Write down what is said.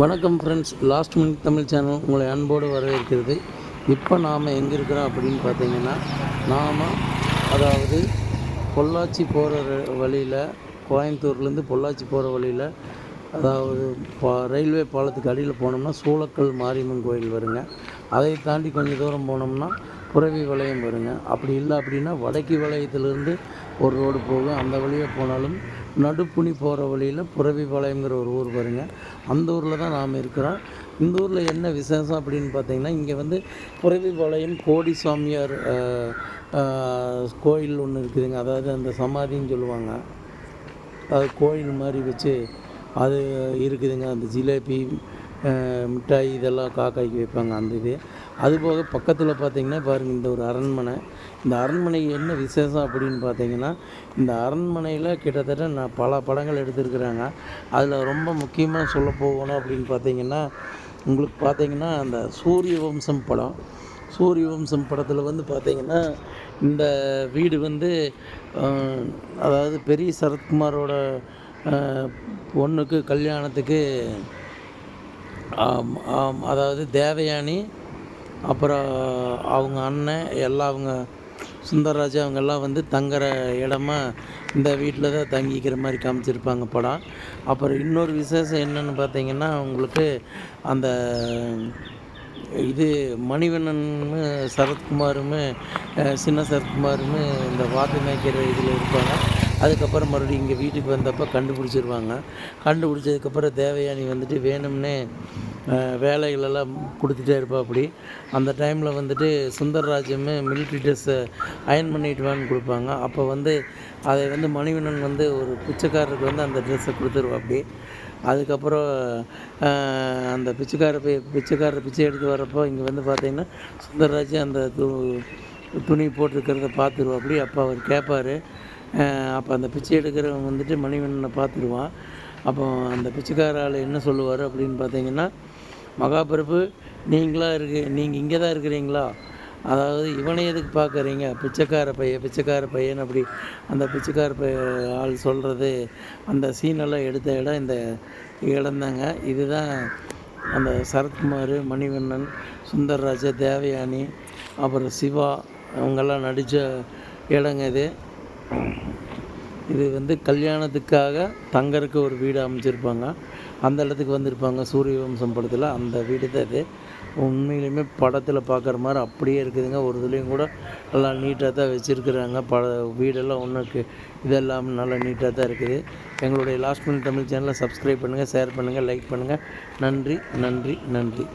வணக்கம் friends last minute Tamil channel உங்களை அன்போடு வரவேற்கிறது. இப்போ நாம் எங்கே இருக்கிறோம் அப்படின்னு பார்த்தீங்கன்னா நாம் அதாவது பொள்ளாச்சி போகிற வழியில் கோயம்புத்தூர்லேருந்து பொள்ளாச்சி போகிற வழியில் அதாவது பா ரயில்வே பாலத்துக்கு அடியில் போனோம்னா சூளக்கல் மாரியம்மன் கோயில் வருங்க. அதை தாண்டி கொஞ்சம் தூரம் போனோம்னா புறவி வளையம் வருங்க அப்படி இல்லை அப்படின்னா வடக்கி வளையத்திலேருந்து ஒரு ரோடு போகும். அந்த வழியாக போனாலும் நடுப்புணி போகிற வழியில் புறவி பாளையங்கிற ஒரு ஊர் வருங்க அந்த ஊரில் தான் நாம் இருக்கிறோம். இந்த ஊரில் என்ன விசேஷம் அப்படின்னு பார்த்தீங்கன்னா இங்கே வந்து புறவிபாளையம் கோடி சாமியார் கோயில் ஒன்று இருக்குதுங்க. அதாவது அந்த சமாதின்னு சொல்லுவாங்க. அது கோயில் மாதிரி வச்சு அது இருக்குதுங்க. அந்த ஜிலேபி மிட்டாய் இதெல்லாம் காக்காய்க்கு வைப்பாங்க அந்த இது. அதுபோக பக்கத்தில் பார்த்திங்கன்னா பாருங்கள் இந்த ஒரு அரண்மனை. இந்த அரண்மனை என்ன விசேஷம் அப்படின்னு பார்த்தீங்கன்னா இந்த அரண்மனையில் கிட்டத்தட்ட நான் பல படங்கள் எடுத்திருக்கிறாங்க. அதில் ரொம்ப முக்கியமாக சொல்ல போகணும் அப்படின்னு பார்த்தீங்கன்னா உங்களுக்கு பார்த்தீங்கன்னா அந்த சூரிய வம்சம் படம். சூரிய வம்சம் படத்தில் வந்து பார்த்திங்கன்னா இந்த வீடு வந்து அதாவது பெரிய சரத்குமாரோட பொண்ணுக்கு கல்யாணத்துக்கு அதாவது தேவயானி அப்புறம் அவங்க அண்ணன் எல்லாம் அவங்க சுந்தரராஜ் அவங்கெல்லாம் வந்து தங்குற இடமா இந்த வீட்டில் தான் தங்கிக்கிற மாதிரி காமிச்சிருப்பாங்க படம் அப்புறம் இன்னொரு விசேஷம் என்னன்னு பார்த்தீங்கன்னா உங்களுக்கு அந்த இது மணிவண்ணனும் சரத்குமாரும் சின்ன சரத்குமாரும் இந்த வாத்து மேய்க்கிற இதில் இருப்பாங்க. அதுக்கப்புறம் மறுபடியும் இங்கே வீட்டுக்கு வந்தப்போ கண்டுபிடிச்சிருவாங்க. கண்டுபிடிச்சதுக்கப்புறம் தேவயானி வந்துட்டு வேணும்னே வேலைகளெல்லாம் கொடுத்துட்டே இருப்பா அப்படி அந்த டைமில் வந்துட்டு சுந்தர்ராஜும் மிலிட்ரி ட்ரெஸ்ஸை அயன் பண்ணிட்டு வான்னு கொடுப்பாங்க. அப்போ வந்து அதை வந்து மணிவண்ணன் வந்து ஒரு பிச்சைக்காரருக்கு வந்து அந்த ட்ரெஸ்ஸை கொடுத்துருவா அப்படி அதுக்கப்புறம் அந்த பிச்சைக்கார போய் பிச்சைக்காரர் பிச்சை எடுத்து வரப்போ இங்கே வந்து பார்த்தீங்கன்னா சுந்தர்ராஜ் அந்த து துணி போட்டிருக்கிறத பார்த்துருவோம் அப்படி அப்போ அவர் கேட்பார். அப்போ அந்த பிச்சை எடுக்கிறவன் வந்துட்டு மணிவண்ணனை பார்த்துருவான். அப்போ அந்த பிச்சைக்கார ஆள் என்ன சொல்லுவார் அப்படின்னு பார்த்தீங்கன்னா மகாபிரபு நீங்களாக இருக்கு நீங்கள் இங்கே தான் இருக்கிறீங்களா? அதாவது இவனை எதுக்கு பார்க்குறீங்க? பிச்சைக்கார பையன் பிச்சைக்கார பையன் அப்படி அந்த பிச்சைக்கார பைய ஆள் சொல்கிறது அந்த சீனெல்லாம் எடுத்த இடம் இந்த இடம்தாங்க. இதுதான் அந்த சரத்குமார் மணிவண்ணன் சுந்தர்ராஜ தேவயானி அப்புறம் சிவா அவங்கெல்லாம் நடித்த இடங்க இது. இது வந்து கல்யாணத்துக்காக தங்கறதுக்கு ஒரு வீடு அமைச்சிருப்பாங்க. அந்த இடத்துக்கு வந்திருப்பாங்க சூரிய வம்சம் படத்தில். அந்த வீடு தான் இது. உண்மையிலுமே படத்தில் பார்க்குற மாதிரி அப்படியே இருக்குதுங்க. ஒரு இதுலேயும் கூட நல்லா நீட்டாக தான் வச்சுருக்குறாங்க. பட வீடெல்லாம் ஒன்றுக்கு இதெல்லாம் நல்லா நீட்டாக தான் இருக்குது. எங்களுடைய லாஸ்ட் மினிட் தமிழ் சேனலை சப்ஸ்கிரைப் பண்ணுங்கள் ஷேர் பண்ணுங்கள் லைக் பண்ணுங்கள் நன்றி நன்றி நன்றி.